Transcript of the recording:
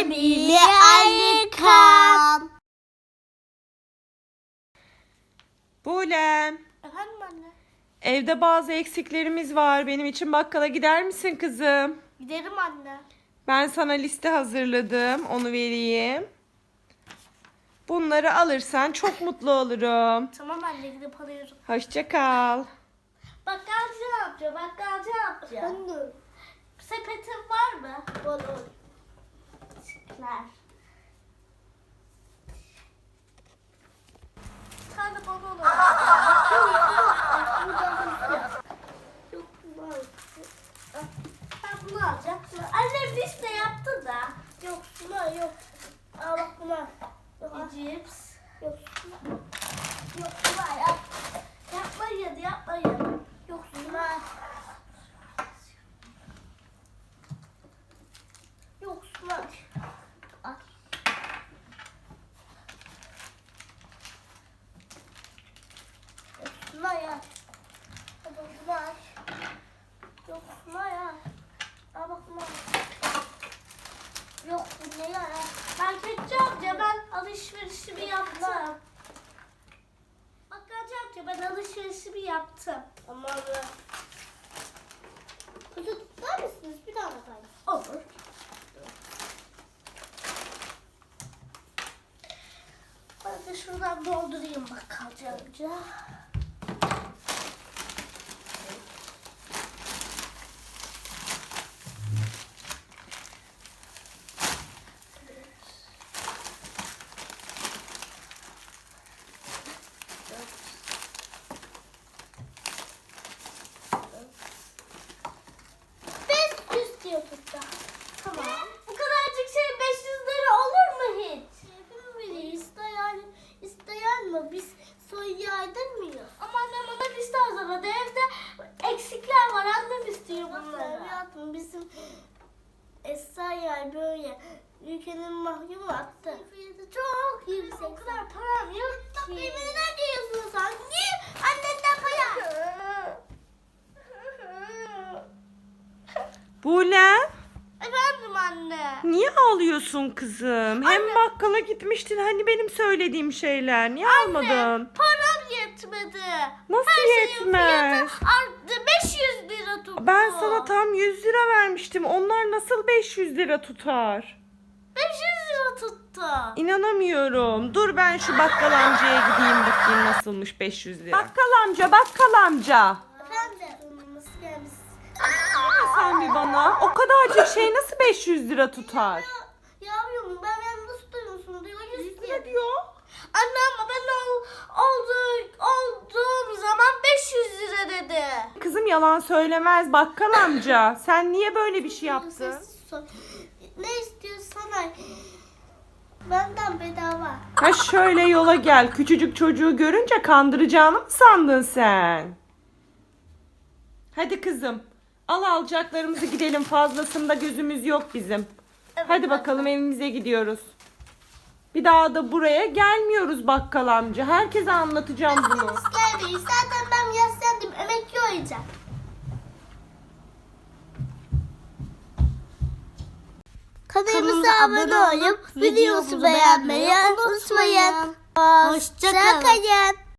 Emili Alikan. Bulem. Efendim anne? Evde bazı eksiklerimiz var. Benim için bakkala gider misin kızım? Giderim anne. Ben sana liste hazırladım. Onu vereyim. Bunları alırsan çok mutlu olurum. Tamam anne gidip alıyorum. Hoşça kal. Bakkalcı ne yapacak? Bakkalcı ne yapacak? Efendim? Sepetin var mı? Olur. Teşekkürler. Bir tane bana olur. Yok var. Bunu alacağım. Annem liste yaptı da. Yok buna yok. Aa bak buna. Yok. Cips. Yok. Yok buna yap. Yapmayın yapmayın. Yok buna. Yok buna. Yok buna ya. Hadi buna. Yok buna ya. Aa bak buna. Yok bu ne ya? Marketçi amca ben alışverişimi yaptım. Bakkalcı amca ben alışverişimi yaptım. Ama be. Kutu tutar mısınız? Bir daha bakayım. Olur. Ben de şuradan doldurayım bakkalcı amca. Beş yüz diyor burada. Tamam. Bu kadarcık şey 500 lira olur mu hiç? Şefim bile isteyen, isteyen mi? Biz soy yaydırmıyoruz. Ama annem bana liste hazırladı. Evde eksikler var. Hayatım bizim Esra yer böyle ülkenin mahkumu attı. Fiyatı çok yüksek. O kadar param yok ki. Beni ne diyorsun sen? Niye annenden para? Bulem. Efendim anne. Niye ağlıyorsun kızım? Hem Anne. bakkala gitmiştin hani benim söylediğim şeyler. Niye almadın? Param yetmedi. Nasıl Her şeyin yetmez? fiyatı tam 100 lira vermiştim. Onlar nasıl 500 lira tutar? 500 lira tuttu. İnanamıyorum. Dur ben şu bakkal amcaya gideyim bakayım nasılmış 500 lira. Bakkal amca, bakkal amca. Efendim. Nasıl gelmiş? Sen bir bana. O kadarcık şey nasıl 500 lira tutar? Yavrum ben yalnız duyuyorsun diyor. 100 Ne lira. diyor? Anne ama ben ol, oldu, olduğum zaman 500 dedi. Kızım yalan söylemez bakkal amca. Sen niye böyle bir şey yaptın? Ne istiyorsan ay. Benden bedava. Ha şöyle yola gel. Küçücük çocuğu görünce kandıracağını mı sandın sen? Hadi kızım. Al alacaklarımızı gidelim. Fazlasında gözümüz yok bizim. Evet, Hadi bakalım evimize gidiyoruz. Bir daha da buraya gelmiyoruz bakkal amca. Herkese anlatacağım bunu. Kanalımıza abone olup videomuzu beğenmeyi unutmayın. Hoşçakalın.